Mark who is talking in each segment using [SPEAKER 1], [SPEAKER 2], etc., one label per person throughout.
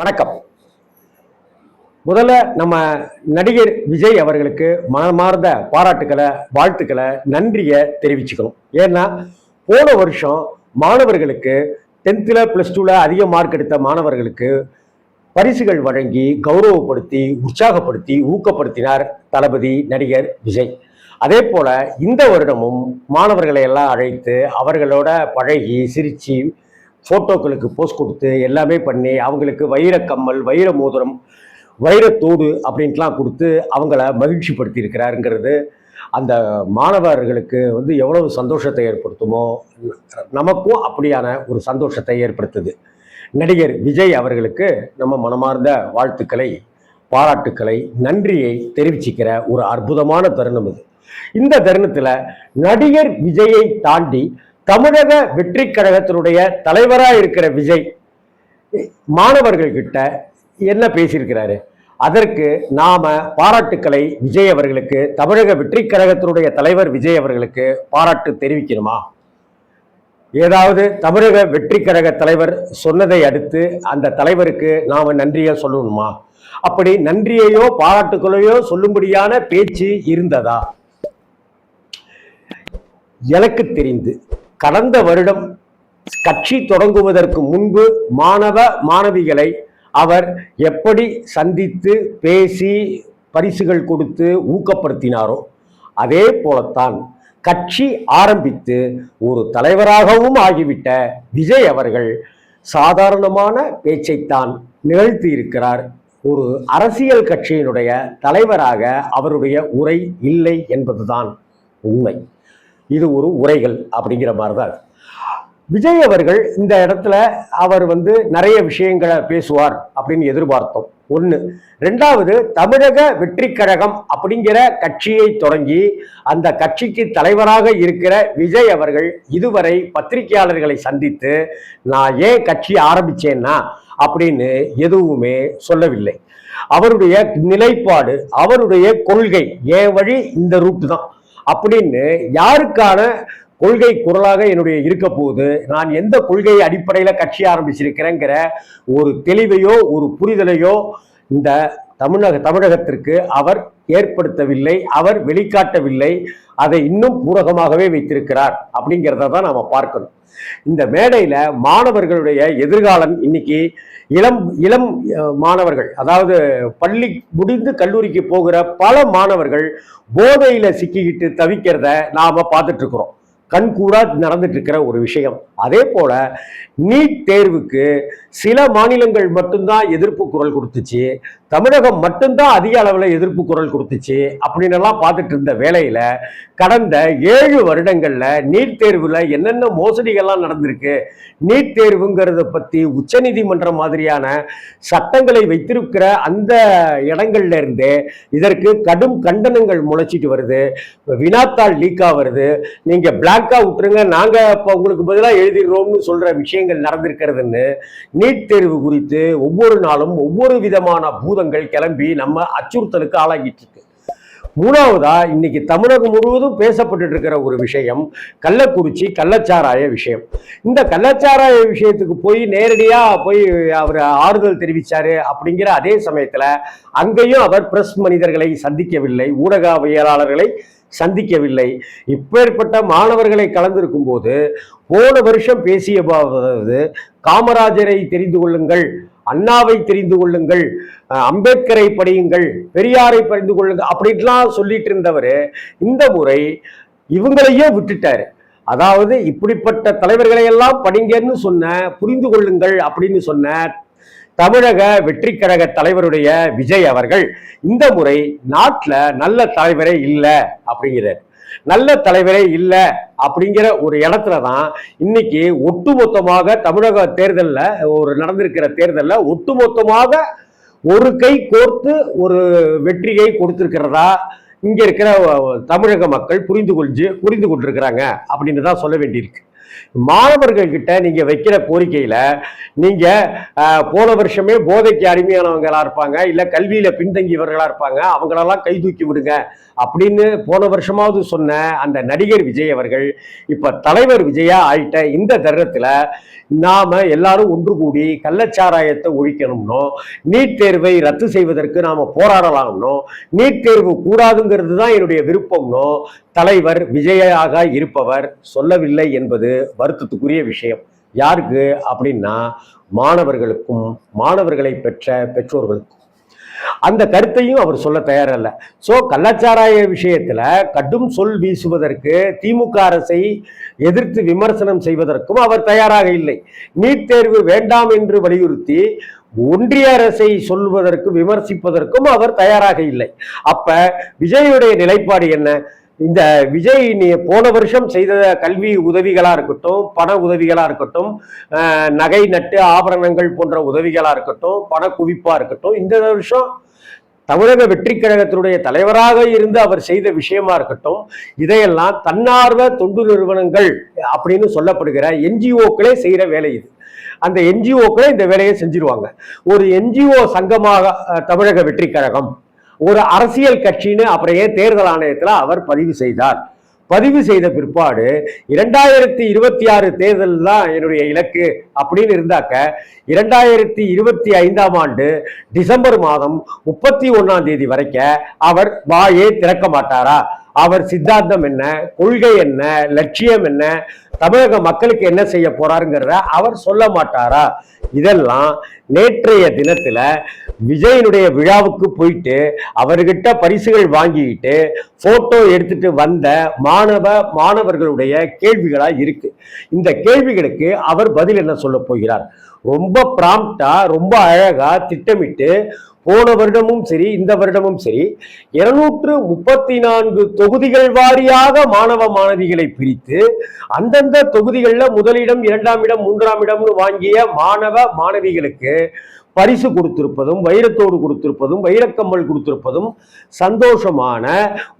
[SPEAKER 1] வணக்கம். முதல்ல நம்ம நடிகர் விஜய் அவர்களுக்கு மனமார்ந்த பாராட்டுக்களை வாழ்த்துக்களை நன்றியை தெரிவிச்சுக்கணும். ஏன்னா போன வருஷம் மாணவர்களுக்கு டென்த்தில் ப்ளஸ் டூவில் அதிக மார்க் எடுத்த மாணவர்களுக்கு பரிசுகள் வழங்கி கௌரவப்படுத்தி உற்சாகப்படுத்தி ஊக்கப்படுத்தினார் தளபதி நடிகர் விஜய். அதே போல் இந்த வருடமும் மாணவர்களை எல்லாம் அழைத்து அவர்களோட பழகி சிரித்து ஃபோட்டோக்களுக்கு போஸ்ட் கொடுத்து எல்லாமே பண்ணி அவங்களுக்கு வைர கம்மல் வைர மோதிரம் வைரத்தோடு அப்படின்ட்டுலாம் கொடுத்து அவங்கள மகிழ்ச்சி இருக்கிறாருங்கிறது அந்த மாணவர்களுக்கு வந்து எவ்வளவு சந்தோஷத்தை ஏற்படுத்துமோ நமக்கும் அப்படியான ஒரு சந்தோஷத்தை ஏற்படுத்துது. நடிகர் விஜய் அவர்களுக்கு நம்ம மனமார்ந்த வாழ்த்துக்களை பாராட்டுக்களை நன்றியை தெரிவிச்சுக்கிற ஒரு அற்புதமான தருணம் இது. இந்த தருணத்தில் நடிகர் விஜயை தாண்டி தமிழக வெற்றி கழகத்தினுடைய தலைவராக இருக்கிற விஜய் மாணவர்கள் கிட்ட என்ன பேசியிருக்கிறாரு? அதற்கு நாம பாராட்டுக்களை விஜய் அவர்களுக்கு தமிழக வெற்றி கழகத்தினுடைய தலைவர் விஜய் அவர்களுக்கு பாராட்டு தெரிவிக்கணுமா? ஏதாவது தமிழக வெற்றி கழக தலைவர் சொன்னதை அடுத்து அந்த தலைவருக்கு நாம நன்றியை சொல்லணுமா? அப்படி நன்றியையோ பாராட்டுக்களையோ சொல்லும்படியான பேச்சு இருந்ததா? எனக்கு தெரிந்து கடந்த வருடம் கட்சி தொடங்குவதற்கு முன்பு மாணவ மாணவிகளை அவர் எப்படி சந்தித்து பேசி பரிசுகள் கொடுத்து ஊக்கப்படுத்தினாரோ அதே போலத்தான் கட்சி ஆரம்பித்து ஒரு தலைவராகவும் ஆகிவிட்ட விஜய் அவர்கள் சாதாரணமான பேச்சைத்தான் நிகழ்த்தி இருக்கிறார் ஒரு அரசியல் கட்சியினுடைய தலைவராக அவருடைய உரை இல்லை என்பதுதான் உண்மை. இது ஒரு உரைகள் அப்படிங்கிற மாதிரி தான் விஜய் அவர்கள் இந்த இடத்துல அவர் வந்து நிறைய விஷயங்களை பேசுவார் அப்படின்னு எதிர்பார்த்தோம். ஒன்று ரெண்டாவது தமிழக வெற்றி கழகம் அப்படிங்கிற கட்சியை தொடங்கி அந்த கட்சிக்கு தலைவராக இருக்கிற விஜய் அவர்கள் இதுவரை பத்திரிகையாளர்களை சந்தித்து நான் ஏன் கட்சி ஆரம்பிச்சேன்னா அப்படின்னு எதுவுமே சொல்லவில்லை. அவருடைய நிலைப்பாடு அவருடைய கொள்கை ஏன் வழி இந்த ரூட் தான். அப்படின்னு யாருக்கான கொள்கை குரலாக என்னுடைய இருக்க போகுது? நான் எந்த கொள்கை அடிப்படையில் கட்சி ஆரம்பிச்சிருக்கிறேங்கிற ஒரு தெளிவையோ ஒரு புரிதலையோ இந்த தமிழக தமிழகத்திற்கு அவர் ஏற்படுத்தவில்லை அவர் வெளிக்காட்டவில்லை. அதை இன்னும் பூரகமாகவே வைத்திருக்கிறார் அப்படிங்கிறத தான் நாம் பார்க்கணும். இந்த மேடையில் மாணவர்களுடைய எதிர்காலம் இன்னைக்கு இளம் இளம் மாணவர்கள் அதாவது பள்ளி முடிந்து கல்லூரிக்கு போகிற பல மாணவர்கள் போதையில் சிக்கிக்கிட்டு தவிக்கிறத நாம் பார்த்துட்ருக்குறோம். கண்கூடா நடந்துட்டு இருக்கிற ஒரு விஷயம். அதே போல நீட் தேர்வுக்கு சில மாநிலங்கள் மட்டும்தான் எதிர்ப்பு குரல் கொடுத்துச்சு. தமிழகம் மட்டும்தான் அதிக அளவில் எதிர்ப்பு குரல் கொடுத்துச்சு அப்படின்னுலாம் பார்த்துட்டு இருந்த வேலையில் கடந்த ஏழு வருடங்களில் நீட் தேர்வில் என்னென்ன மோசடிகள்லாம் நடந்திருக்கு நீட் தேர்வுங்கிறத பற்றி உச்சநீதிமன்றம் மாதிரியான சட்டங்களை வைத்திருக்கிற அந்த இடங்கள்லருந்தே இதற்கு கடும் கண்டனங்கள் முளைச்சிட்டு வருது. வினாத்தாள் லீக்காக வருது. நீங்கள் பிளாக்காக விட்டுருங்க நாங்கள் இப்போ உங்களுக்கு பதிலாக எழுதிடுறோம்னு சொல்கிற விஷயங்கள் நடந்திருக்கிறதுன்னு நீட் தேர்வு குறித்து ஒவ்வொரு நாளும் ஒவ்வொரு விதமான பூதங்கள் கிளம்பி நம்ம அச்சுறுத்தலுக்கு ஆளாகிட்டு இருக்கு. மூணாவதா இன்னைக்கு தமிழகம் முழுவதும் பேசப்பட்டு இருக்கிற ஒரு விஷயம் கள்ளக்குறிச்சி கள்ளச்சாராய விஷயம். இந்த கள்ளச்சாராய விஷயத்துக்கு போய் நேரடியா போய் அவர் ஆறுதல் தெரிவிச்சாரு அப்படிங்கிற அதே சமயத்துல அங்கேயும் அவர் பிரஸ் மனிதர்களை சந்திக்கவில்லை ஊடகவியலாளர்களை சந்திக்கவில்லை. இப்பேற்பட்ட மாணவர்களை கலந்திருக்கும் போது போன வருஷம் பேசிய காமராஜரை தெரிந்து கொள்ளுங்கள் அண்ணாவை தெரிந்து கொள்ளுங்கள் அம்பேத்கரை படியுங்கள் பெரியாரை பறிந்து கொள்ளுங்கள் அப்படின்லாம் சொல்லிட்டு இருந்தவர் இந்த முறை இவங்களையே விட்டுட்டாரு. அதாவது இப்படிப்பட்ட தலைவர்களை எல்லாம் படிங்கன்னு சொன்ன புரிந்து கொள்ளுங்கள் அப்படின்னு சொன்ன தமிழக வெற்றி கழக தலைவருடைய விஜய் அவர்கள் இந்த முறை நாட்டில் நல்ல தலைவரே இல்லை அப்படிங்கிறார். நல்ல தலைவரே இல்லை அப்படிங்கிற ஒரு இடத்துல தான் இன்னைக்கு ஒட்டுமொத்தமாக தமிழக தேர்தலில் ஒரு நடந்திருக்கிற தேர்தலில் ஒட்டுமொத்தமாக ஒரு கை கோர்த்து ஒரு வெற்றியை கொடுத்திருக்கிறதா? இங்க இருக்கிற தமிழக மக்கள் புரிந்து கொள்ஞ்சு புரிந்து கொண்டிருக்கிறாங்க அப்படின்னு தான் சொல்ல வேண்டியிருக்கு. மாணவர்கள் கிட்ட நீங்க வைக்கிற கோரிக்கையில நீங்க போன வருஷமே போதைக்கு அடிமையானவங்களாக இருப்பாங்க இல்ல கல்வியில பின்தங்கியவர்களா இருப்பாங்க அவங்களெல்லாம் கை தூக்கி விடுங்க. அப்படின்னு போன வருஷமாவது சொன்ன அந்த நடிகர் விஜய் அவர்கள் இப்போ தலைவர் விஜயா ஆயிட்ட இந்த தருணத்தில் நாம் எல்லாரும் ஒன்று கூடி கள்ளச்சாராயத்தை ஒழிக்கணும்னோ நீட் தேர்வை ரத்து செய்வதற்கு நாம் போராடலாம்னோ நீட் தேர்வு கூடாதுங்கிறது தான் என்னுடைய விருப்பம்னோ தலைவர் விஜயாக இருப்பவர் சொல்லவில்லை என்பது வருத்தத்துக்குரிய விஷயம். யாருக்கு அப்படின்னா மாணவர்களுக்கும் மாணவர்களை பெற்ற பெற்றோர்களுக்கும். அந்த கருத்தையும் அவர் சொல்ல தயாரல்ல. சோ கள்ளச்சாராய விஷயத்துல கடும் சொல் வீசுவதற்கு திமுக அரசை எதிர்த்து விமர்சனம் செய்வதற்கும் அவர் தயாராக இல்லை. நீட் தேர்வு வேண்டாம் என்று வலியுறுத்தி ஒன்றிய அரசை சொல்வதற்கு விமர்சிப்பதற்கும் அவர் தயாராக இல்லை. அப்ப விஜயுடைய நிலைப்பாடு என்ன? இந்த விஜய் நீ போன வருஷம் செய்த கல்வி உதவிகளாக இருக்கட்டும் பண உதவிகளாக இருக்கட்டும் நகை நட்டு ஆபரணங்கள் போன்ற உதவிகளாக இருக்கட்டும் பண குவிப்பாக இருக்கட்டும் இந்த வருஷம் தமிழக வெற்றி கழகத்தினுடைய தலைவராக இருந்து அவர் செய்த விஷயமா இருக்கட்டும் இதையெல்லாம் தன்னார்வ தொண்டு நிறுவனங்கள் அப்படின்னு சொல்லப்படுகிற என்ஜிஓக்களே செய்கிற வேலை இது. அந்த என்ஜிஓக்களே இந்த வேலையை செஞ்சிருவாங்க. ஒரு என்ஜிஓ சங்கமாக தமிழக வெற்றி கழகம் ஒரு அரசியல் கட்சின்னு அப்புறையே தேர்தல் ஆணையத்தில் அவர் பதிவு செய்தார். பதிவு செய்த பிற்பாடு இரண்டாயிரத்தி இருபத்தி ஆறு தேர்தல் தான் என்னுடைய இலக்கு அப்படின்னு இருந்தாக்க இரண்டாயிரத்தி இருபத்தி ஐந்தாம் ஆண்டு டிசம்பர் மாதம் முப்பத்தி ஒன்னாம் தேதி வரைக்க அவர் வாயே திறக்க மாட்டாரா? அவர் சித்தாந்தம் என்ன கொள்கை என்ன லட்சியம் என்ன தமிழக மக்களுக்கு என்ன செய்ய போறாருங்கிறத அவர் சொல்ல மாட்டாரா? இதெல்லாம் நேற்றைய தினத்துல விஜயனுடைய விழாவுக்கு போயிட்டு அவர்கிட்ட பரிசுகள் வாங்கிக்கிட்டு போட்டோ எடுத்துட்டு வந்த மாணவ மாணவர்களுடைய கேள்விகளா இருக்கு. இந்த கேள்விகளுக்கு அவர் பதில் என்ன சொல்ல போகிறார்? ரொம்ப பிராம்ப்டா ரொம்ப அழகா திட்டமிட்டு போன வருடமும் சரி இந்த வருடமும் சரி இருநூற்று முப்பத்தி நான்கு தொகுதிகள் வாரியாக மாணவ மாணவிகளை பிரித்து அந்தந்த தொகுதிகளில் முதலிடம் இரண்டாம் இடம் மூன்றாம் இடம்னு வாங்கிய மாணவ மாணவிகளுக்கு பரிசு கொடுத்திருப்பதும் வைரத்தோடு கொடுத்திருப்பதும் வைரக்கம்மல் கொடுத்திருப்பதும் சந்தோஷமான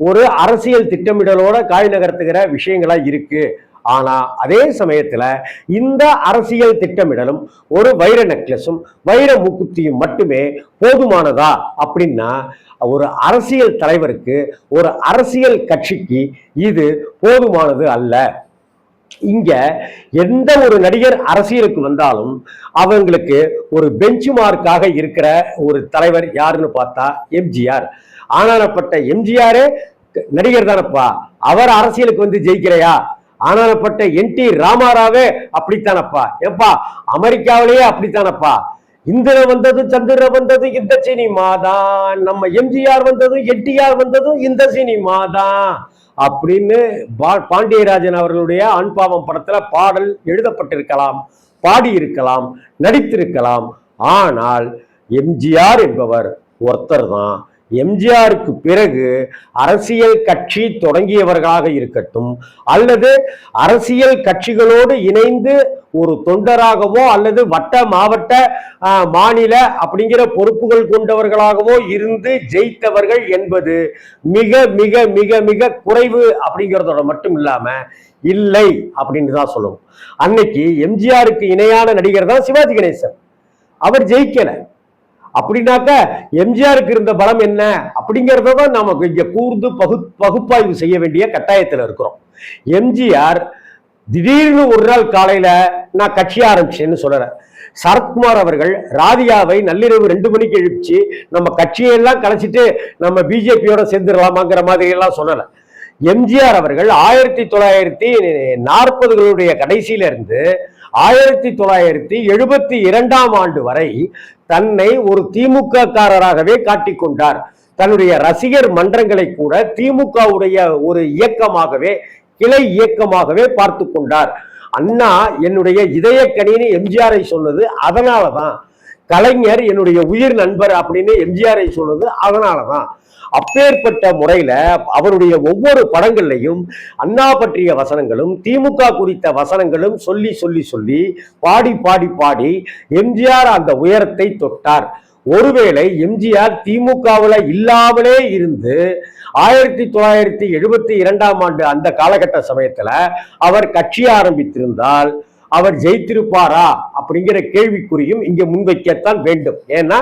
[SPEAKER 1] ஒரு அரசியல் திட்டமிடலோட காய் நகர்த்துகிற விஷயங்களா இருக்கு. ஆனால் அதே சமயத்தில் இந்த அரசியல் திட்டமிடலும் ஒரு வைர நெக்லஸும் வைர மூக்குத்தியும் மட்டுமே போதுமானதா அப்படின்னா ஒரு அரசியல் தலைவருக்கு ஒரு அரசியல் கட்சிக்கு இது போதுமானது அல்ல. இங்க எந்த ஒரு நடிகர் அரசியலுக்கு வந்தாலும் அவங்களுக்கு ஒரு பெஞ்ச் மார்க்காக இருக்கிற ஒரு தலைவர் யாருன்னு பார்த்தா எம்ஜிஆர். ஆனாலப்பட்ட எம்ஜிஆரே நடிகர் தானப்பா. அவர் அரசியலுக்கு வந்து ஜெயிக்கிறையா? ஆனாலப்பட்ட என் டி ராமாராவே அப்படித்தானப்பா? ஏப்பா அமெரிக்காவிலேயே அப்படித்தானப்பா? இந்திரன் வந்தது சந்திரன் வந்தது இந்த சினிமா தான் நம்ம எம்ஜிஆர் வந்ததும் என்டிஆர் வந்ததும் இந்த சினிமா தான் அப்படின்னு பாண்டியராஜன் அவர்களுடைய அன்பாவம் படத்துல பாடல் எழுதப்பட்டிருக்கலாம் பாடியிருக்கலாம் நடித்திருக்கலாம். ஆனால் எம்ஜிஆர் என்பவர் ஒருத்தர் தான் எம்ஜிஆருக்கு பிறகு அரசியல் கட்சி தொடங்கியவர்களாக இருக்கட்டும் அல்லது அரசியல் கட்சிகளோடு இணைந்து ஒரு தொண்டராகவோ அல்லது வட்ட மாவட்ட மாநில அப்படிங்கிற பொறுப்புகள் கொண்டவர்களாகவோ இருந்து ஜெயித்தவர்கள் என்பது மிக மிக மிக மிக குறைவு அப்படிங்கிறதோட மட்டும் இல்லாம இல்லை அப்படின்னு தான் சொல்லணும். அன்னைக்கு எம்ஜிஆருக்கு இணையான நடிகர் தான் சிவாஜி கணேசன். அவர் ஜெயிக்கலை. அப்படின்னாக்க எம்ஜிஆருக்கு இருந்த பலம் என்ன? அப்படிங்கிறத தான் நாம இங்க கூர்ந்து பகு பகுப்பாய்வு செய்ய வேண்டிய கட்டாயத்தில் இருக்கிறோம். எம்ஜிஆர் திடீர்னு ஒரு நாள் காலையில நான் கட்சி ஆரம்பிச்சேன்னு சொல்றேன் சரத்குமார் அவர்கள் ராதிகாவை நள்ளிரவு ரெண்டு மணிக்கு எழுப்பிச்சு நம்ம கட்சியெல்லாம் கலைச்சிட்டு நம்ம பிஜேபியோட சேர்ந்துடலாமாங்கிற மாதிரி எல்லாம் சொல்லலை. எம்ஜிஆர் அவர்கள் ஆயிரத்தி தொள்ளாயிரத்தி நாற்பதுகளுடைய கடைசியில இருந்து ஆயிரத்தி தொள்ளாயிரத்தி எழுபத்தி இரண்டாம் ஆண்டு வரை தன்னை ஒரு திமுக காரராகவே காட்டிக்கொண்டார். தன்னுடைய ரசிகர் மன்றங்களை கூட திமுகவுடைய ஒரு இயக்கமாகவே கிளை இயக்கமாகவே பார்த்து கொண்டார். அண்ணா என்னுடைய இதயக்கணின்னு எம்ஜிஆரை சொன்னது அதனாலதான். கலைஞர் என்னுடைய உயிர் நண்பர் அப்படின்னு எம்ஜிஆரை சொன்னது அதனாலதான். அப்பேற்பட்ட முறையில அவருடைய ஒவ்வொரு படங்கள்லையும் அண்ணா பற்றிய வசனங்களும் திமுக குறித்த வசனங்களும் சொல்லி சொல்லி சொல்லி பாடி பாடி பாடி எம்ஜிஆர் அந்த உயரத்தை தொட்டார். ஒருவேளை எம்ஜிஆர் திமுகவில் இல்லாமலே இருந்து ஆயிரத்தி தொள்ளாயிரத்தி எழுபத்தி இரண்டாம் ஆண்டு அந்த காலகட்ட சமயத்தில் அவர் கட்சி ஆரம்பித்திருந்தால் அவர் ஜெயித்திருப்பாரா அப்படிங்கிற கேள்விக்குறியும் இங்கே முன்வைக்கத்தான் வேண்டும். ஏன்னா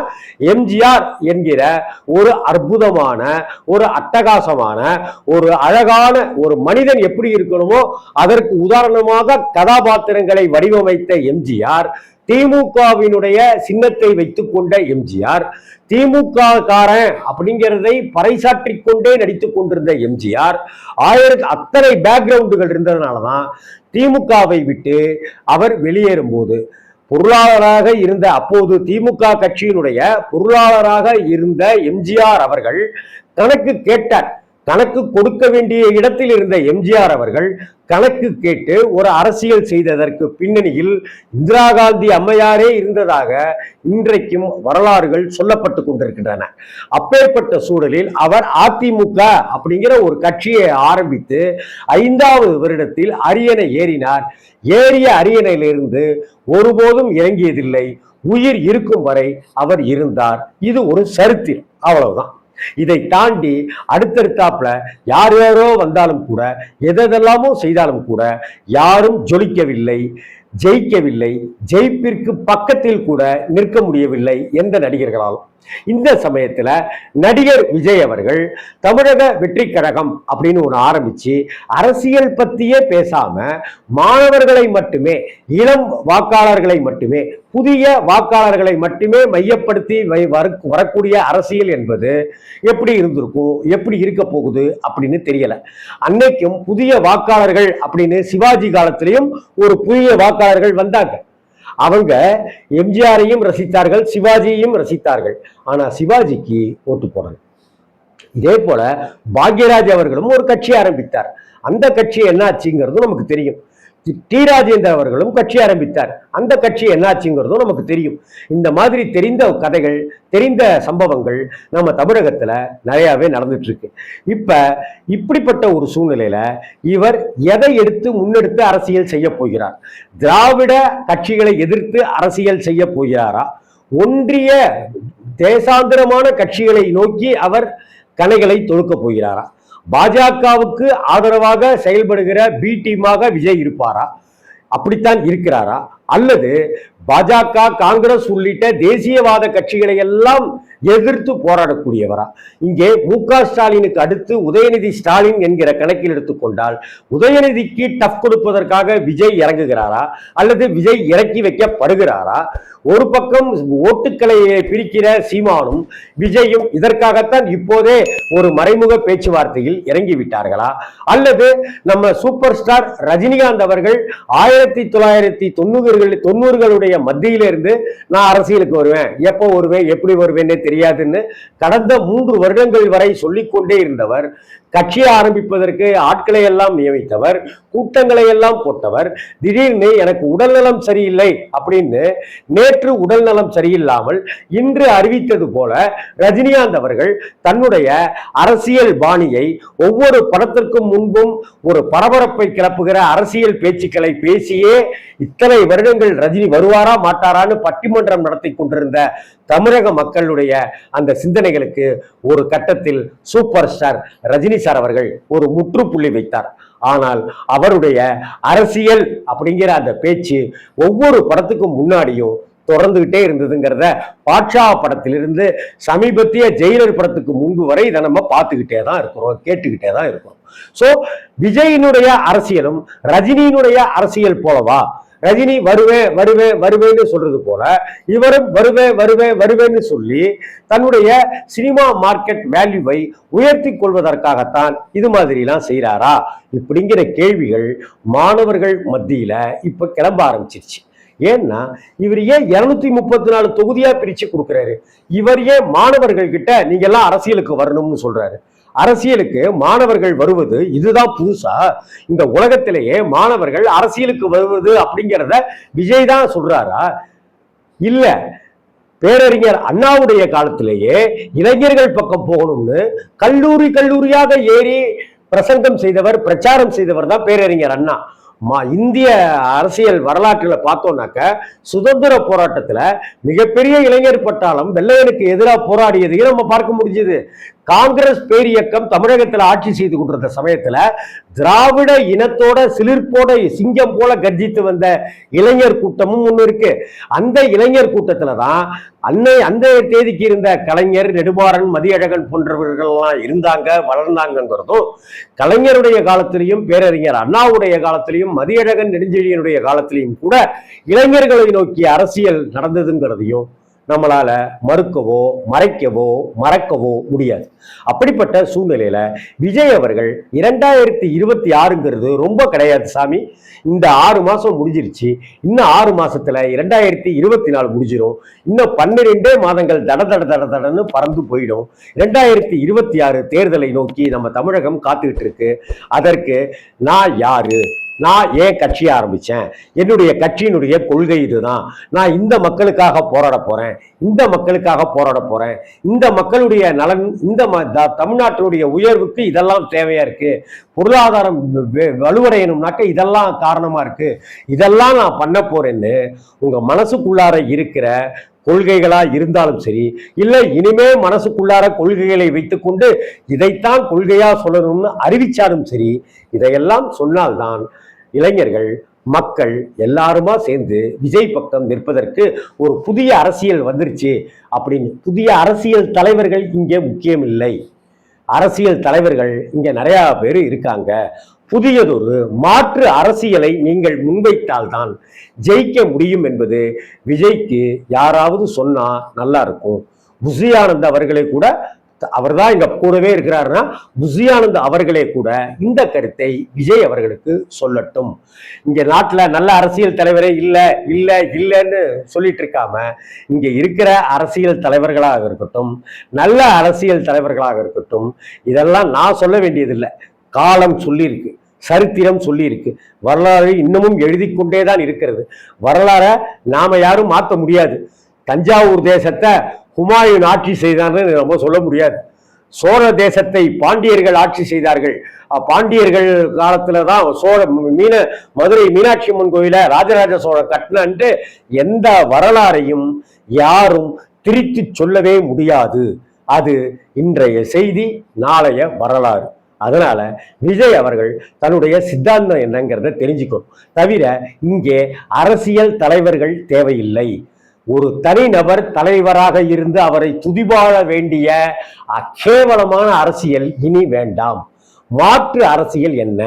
[SPEAKER 1] எம்ஜிஆர் என்கிற ஒரு அற்புதமான ஒரு அட்டகாசமான ஒரு அழகான ஒரு மனிதன் எப்படி இருக்கணுமோ அதற்கு உதாரணமாக கதாபாத்திரங்களை வடிவமைத்த எம்ஜிஆர் திமுகவினுடைய சின்னத்தை வைத்துக்கொண்ட எம்ஜிஆர் திமுக காரன் அப்படிங்கிறதை பறைசாற்றி கொண்டே நடித்துக் கொண்டிருந்த எம்ஜிஆர் ஆயிரத்தி அத்தனை பேக்ரவுண்டுகள் இருந்ததுனாலதான் திமுகவை விட்டு அவர் வெளியேறும் போது பொருளாளராக இருந்த அப்போது திமுக கட்சியினுடைய பொருளாளராக இருந்த எம்ஜிஆர் அவர்கள் தனக்கு கேட்டார். கணக்கு கொடுக்க வேண்டிய இடத்தில் இருந்த எம்ஜிஆர் அவர்கள் கணக்கு கேட்டு ஒரு அரசியல் செய்ததற்கு பின்னணியில் இந்திரா காந்தி அம்மையாரே இருந்ததாக இன்றைக்கும் வரலாறுகள் சொல்லப்பட்டு கொண்டிருக்கின்றன. அப்பேற்பட்ட சூழலில் அவர் அதிமுக அப்படிங்கிற ஒரு கட்சியை ஆரம்பித்து ஐந்தாவது வருடத்தில் அரியணை ஏறினார். ஏறிய அரியணையிலிருந்து ஒருபோதும் இறங்கியதில்லை. உயிர் இருக்கும் வரை அவர் இருந்தார். இது ஒரு சரித்திரம். அவ்வளவுதான். இதை தாண்டி அடுத்தடுத்தாப்புல யார் யாரோ வந்தாலும் கூட எதெல்லாமோ செய்தாலும் கூட யாரும் ஜொலிக்கவில்லை. ஜெயிக்கவில்லை ஜெயிப்பிற்கு பக்கத்தில் கூட நிற்க முடியவில்லை எந்த நடிகர்களாலும் இந்த சமயத்தில் நடிகர் விஜய் அவர்கள் தமிழக வெற்றி கழகம் அப்படின்னு ஒன்று ஆரம்பிச்சு அரசியல் பற்றியே பேசாம மாணவர்களை மட்டுமே இளம் வாக்காளர்களை மட்டுமே புதிய வாக்காளர்களை மட்டுமே மையப்படுத்தி வை- வரக்கூடிய அரசியல் என்பது எப்படி இருந்திருக்கும் எப்படி இருக்க போகுது அப்படின்னு தெரியல. அன்னைக்கும் புதிய வாக்காளர்கள் அப்படின்னு சிவாஜி காலத்திலையும் ஒரு புதிய வாக்காளர் வாக்காளர்கள் வந்தாங்க. அவங்க எம்ஜிஆரையும் ரசித்தார்கள் சிவாஜியையும் ரசித்தார்கள். ஆனா சிவாஜிக்கு ஓட்டு போடல. இதே போல பாக்யராஜ் அவர்களும் ஒரு கட்சி ஆரம்பித்தார். அந்த கட்சி என்னாச்சுங்கிறது நமக்கு தெரியும். டி- ராஜேந்தர் அவர்களும் கட்சி ஆரம்பித்தார். அந்த கட்சி என்னாச்சுங்கிறதும் நமக்கு தெரியும். இந்த மாதிரி தெரிந்த கதைகள் தெரிந்த சம்பவங்கள் நம்ம தமிழகத்தில் நிறையாவே நடந்துட்டு இருக்கு இப்படிப்பட்ட ஒரு சூழ்நிலையில இவர் எதை எடுத்து முன்னெடுத்து அரசியல் செய்ய போகிறார்? திராவிட கட்சிகளை எதிர்த்து அரசியல் செய்ய போகிறாரா? ஒன்றிய தேசாந்திரமான கட்சிகளை நோக்கி அவர் கலைகளை தொடுக்க போகிறாரா? பாஜகவுக்கு ஆதரவாக செயல்படுகிற பி டீமாக விஜய் இருப்பாரா? அப்படித்தான் இருக்கிறாரா? அல்லது பாஜக காங்கிரஸ் உள்ளிட்ட தேசியவாத கட்சிகளை எல்லாம் எதிர்த்து போராடக்கூடியவரா? இங்கே மு க ஸ்டாலினுக்கு அடுத்து உதயநிதி ஸ்டாலின் என்கிற கணக்கில் எடுத்துக்கொண்டால் உதயநிதிக்கு டஃப் கொடுப்பதற்காக விஜய் இறங்குகிறாரா? அல்லது விஜய் இறக்கி வைக்கப்படுகிறாரா? ஒரு பக்கம் ஓட்டுக்களை பிரிக்கிற சீமானும் விஜயும் இதற்காகத்தான் இப்போதே ஒரு மறைமுக பேச்சுவார்த்தையில் இறங்கி விட்டார்களா அல்லது நம்ம சூப்பர் ஸ்டார் ரஜினிகாந்த் அவர்கள் ஆயிரத்தி தொள்ளாயிரத்தி தொண்ணூறுகள் தொண்ணூறுகளுடைய மத்தியிலிருந்து நான் அரசியலுக்கு வருவேன் எப்போ வருவேன் எப்படி வருவேன்னே தெரியாதுன்னு கடந்த மூன்று வருடங்கள் வரை சொல்லிக்கொண்டே இருந்தவர். கட்சியை ஆரம்பிப்பதற்கு ஆட்களை எல்லாம் நியமித்தவர் கூட்டங்களை எல்லாம் போட்டவர் திடீர்னு எனக்கு உடல்நலம் சரியில்லை அப்படின்னு நேற்று உடல்நலம் சரியில்லாமல் இன்று அறிவித்தது போல ரஜினிகாந்த் அவர்கள் தன்னுடைய அரசியல் பாணியை ஒவ்வொரு படத்திற்கும் முன்பும் ஒரு பரபரப்பை கிளப்புகிற அரசியல் பேச்சுக்களை பேசியே இத்தனை வருடங்கள் ரஜினி வருவாரா மாட்டாரான்னு பட்டிமன்றம் நடத்தி கொண்டிருந்த தமிழக மக்களுடைய அந்த சிந்தனைகளுக்கு ஒரு கட்டத்தில் சூப்பர் ஸ்டார் ரஜினி சார் அவர்கள் ஒரு முற்றுப்புள்ளி வைத்தார். ஆனால் அவருடைய அரசியல் அப்படிங்கிற அந்த பேச்சு ஒவ்வொரு படத்துக்கும் முன்னாடியும் தொடர்ந்துகிட்டே இருந்ததுங்கிறத பாட்ஷா படத்திலிருந்து சமீபத்திய ஜெயிலர் படத்துக்கு முன்பு வரை இதை நம்ம பார்த்துக்கிட்டே தான் இருக்கிறோம் கேட்டுக்கிட்டே தான் இருக்கிறோம். சோ விஜயினுடைய அரசியலும் ரஜினியினுடைய அரசியல் போலவா? ரஜினி வருவேன் வருவேன் வருவேன்னு சொல்றது போல இவரும் வருவேன் வருவேன் வருவேன்னு சொல்லி தன்னுடைய சினிமா மார்க்கெட் வேல்யூவை உயர்த்தி கொள்வதற்காகத்தான் இது மாதிரிலாம் செய்கிறாரா இப்படிங்கிற கேள்விகள் மாணவர்கள் மத்தியில இப்ப கிளம்ப ஆரம்பிச்சிருச்சு. ஏன்னா இவர் ஏன் இருநூத்தி முப்பத்தி நாலு தொகுதியா பிரிச்சு கொடுக்குறாரு? இவர் ஏன் மாணவர்கள் கிட்ட நீங்க எல்லாம் அரசியலுக்கு வரணும்னு சொல்றாரு? அரசியலுக்கு மாணவர்கள் வருவது இதுதான் புதுசா? இந்த உலகத்திலேயே மாணவர்கள் அரசியலுக்கு வருவது அப்படிங்கிறத விஜய் தான் சொல்றாரா? இல்ல. பேரறிஞர் அண்ணாவுடைய காலத்திலேயே இளைஞர்கள் பக்கம் போகணும்னு கல்லூரி கல்லூரியாக ஏறி பிரசங்கம் செய்தவர் பிரச்சாரம் செய்தவர் தான் பேரறிஞர் அண்ணா. மா இந்திய அரசியல் வரலாற்றுல பார்த்தோம்னாக்க சுதந்திர போராட்டத்துல மிகப்பெரிய இளைஞர் பட்டாளம் வெள்ளையனுக்கு எதிராக போராடியதையும் நம்ம பார்க்க முடிஞ்சது. காங்கிரஸ் பேரியக்கம் தமிழகத்தில் ஆட்சி செய்து கொண்டிருந்த சமயத்தில் திராவிட இனத்தோட சிலிர்ப்போட சிங்கம் போல கர்ஜித்து வந்த இளைஞர் கூட்டமும் ஒன்று இருக்கு. அந்த இளைஞர் கூட்டத்தில் தான் அன்னை அந்த தேதிக்கு இருந்த கலைஞர் நெடுமாறன் மதியழகன் போன்றவர்கள்லாம் இருந்தாங்க வளர்ந்தாங்கங்கிறதும் கலைஞருடைய காலத்திலையும் பேரறிஞர் அண்ணாவுடைய காலத்திலையும் மதியழகன் நெடுஞ்செழியனுடைய காலத்திலையும் கூட இளைஞர்களை நோக்கி அரசியல் நடந்ததுங்கிறதையும் நம்மளால மறுக்கவோ மறைக்கவோ மறக்கவோ முடியாது. அப்படிப்பட்ட சூழ்நிலையில விஜய் அவர்கள் இரண்டாயிரத்தி இருபத்தி ஆறுங்கிறது ரொம்ப கிடையாது சாமி. இந்த ஆறு மாசம் முடிஞ்சிருச்சு. இன்னும் ஆறு மாசத்துல இரண்டாயிரத்தி இருபத்தி நாலு முடிஞ்சிடும் இன்னும் பன்னிரெண்டே மாதங்கள் தட தட தட தடன்னு பறந்து போயிடும். இரண்டாயிரத்தி இருபத்தி ஆறு தேர்தலை நோக்கி நம்ம தமிழகம் காத்துக்கிட்டு இருக்கு. அதற்கு நான் யாரு? நான் ஏன் கட்சி ஆரம்பித்தேன் என்னுடைய கட்சியினுடைய கொள்கை இதுதான். நான் இந்த மக்களுக்காக போராட போகிறேன் இந்த மக்களுக்காக போராட போகிறேன் இந்த மக்களுடைய நலன் இந்த ம- த- தமிழ்நாட்டினுடைய உயர்வுக்கு இதெல்லாம் தேவையாக இருக்குது பொருளாதாரம் வ- வலுவடையணும்னாக்க இதெல்லாம் காரணமாக இருக்கு. இதெல்லாம் நான் பண்ண போறேன்னு உங்கள் மனசுக்குள்ளார இருக்கிற கொள்கைகளா இருந்தாலும் சரி இல்லை இனிமே மனசுக்குள்ளார கொள்கைகளை வைத்துக்கொண்டு இதைத்தான் கொள்கையா சொல்லணும்னு அறிவிச்சாலும் சரி இதையெல்லாம் சொன்னால்தான் இளைஞர்கள் மக்கள் எல்லாருமா சேர்ந்து விஜய் பக்கம் நிற்பதற்கு ஒரு புதிய அரசியல் வந்துருச்சு அப்படின்னு. புதிய அரசியல் தலைவர்கள் இங்கே முக்கியம் இல்லை அரசியல் தலைவர்கள் இங்கே நிறையா பேர் இருக்காங்க. புதியதொரு மாற்று அரசியலை நீங்கள் முன்வைத்தால்தான் ஜெயிக்க முடியும் என்பது விஜய்க்கு யாராவது சொன்னால் நல்லா இருக்கும். புசியானந்த் அவர்களை கூட அவர்தான் இங்க கூடவே இருக்கிறாருன்னா புசி அவர்களே கூட இந்த கருத்தை விஜய் அவர்களுக்கு சொல்லட்டும். இங்க நாட்டுல நல்ல அரசியல் தலைவரே இல்லை இல்லை இல்லைன்னு சொல்லிட்டு இருக்காம இங்க இருக்கிற அரசியல் தலைவர்களாக இருக்கட்டும் நல்ல அரசியல் தலைவர்களாக இருக்கட்டும் இதெல்லாம் நான் சொல்ல வேண்டியதில்லை. காலம் சொல்லியிருக்கு சரித்திரம் சொல்லியிருக்கு. வரலாறு இன்னமும் எழுதி கொண்டே தான் இருக்கிறது. வரலாறை நாம யாரும் மாற்ற முடியாது. தஞ்சாவூர் தேசத்தை ஹுமாயூன் ஆட்சி செய்தான்னு நம்ம சொல்ல முடியாது. சோழ தேசத்தை பாண்டியர்கள் ஆட்சி செய்தார்கள். பாண்டியர்கள் காலத்துல தான் சோழ மீன மதுரை மீனாட்சி அம்மன் கோயில ராஜராஜ சோழன் கட்டினன்ட்டு எந்த வரலாறையும் யாரும் திரித்து சொல்லவே முடியாது. அது இன்றைய செய்தி நாளைய வரலாறு. அதனால விஜய் அவர்கள் தன்னுடைய சித்தாந்தம் என்னங்கிறத தெரிஞ்சுக்கணும். தவிர இங்கே அரசியல் தலைவர்கள் தேவையில்லை. ஒரு தனிநபர் தலைவராக இருந்து அவரை துதிபாழ வேண்டிய அக்கேவலமான அரசியல் இனி வேண்டாம். மாற்று அரசியல் என்ன?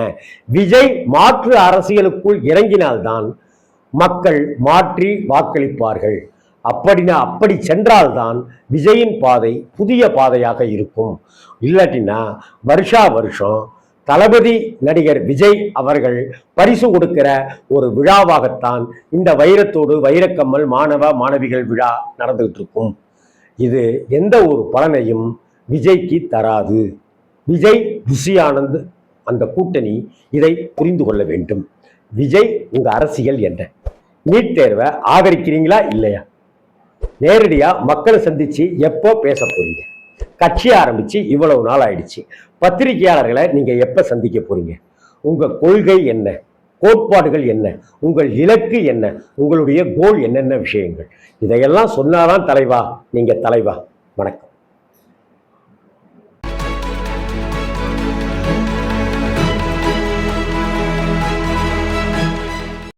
[SPEAKER 1] விஜய் மாற்று அரசியலுக்குள் இறங்கினால்தான் மக்கள் மாற்றி வாக்களிப்பார்கள். அப்படின்னா அப்படி சென்றால்தான் விஜயின் பாதை புதிய பாதையாக இருக்கும். இல்லாட்டினா வருஷா வருஷம் தளபதி நடிகர் விஜய் அவர்கள் பரிசு கொடுக்கிற ஒரு விழாவாகத்தான் இந்த வைரத்தோடு வைரக்கம்மல் மாணவ மாணவிகள் விழா நடந்துகிட்டு இருக்கும் இது எந்த ஒரு பலனையும் விஜய்க்கு தராது. விஜய் புசி ஆனந்த் அந்த கூட்டணி இதை புரிந்து கொள்ள வேண்டும். விஜய் உங்க அரசியல் என்ன? நீட் தேர்வை ஆதரிக்கிறீங்களா இல்லையா? நேரடியாக மக்களை சந்திச்சு எப்போ பேச போறீங்க? கட்சி ஆரம்பிச்சு இவ்வளவு நாள் ஆயிடுச்சு. பத்திரிகையாளர்களை நீங்க எப்ப சந்திக்க போறீங்க? உங்க கொள்கை என்ன? கோட்பாடுகள் என்ன? உங்கள் இலக்கு என்ன? உங்களுடைய கோல் என்னென்ன விஷயங்கள்? இதையெல்லாம் சொன்னாதான் தலைவா. நீங்க தலைவா. வணக்கம்.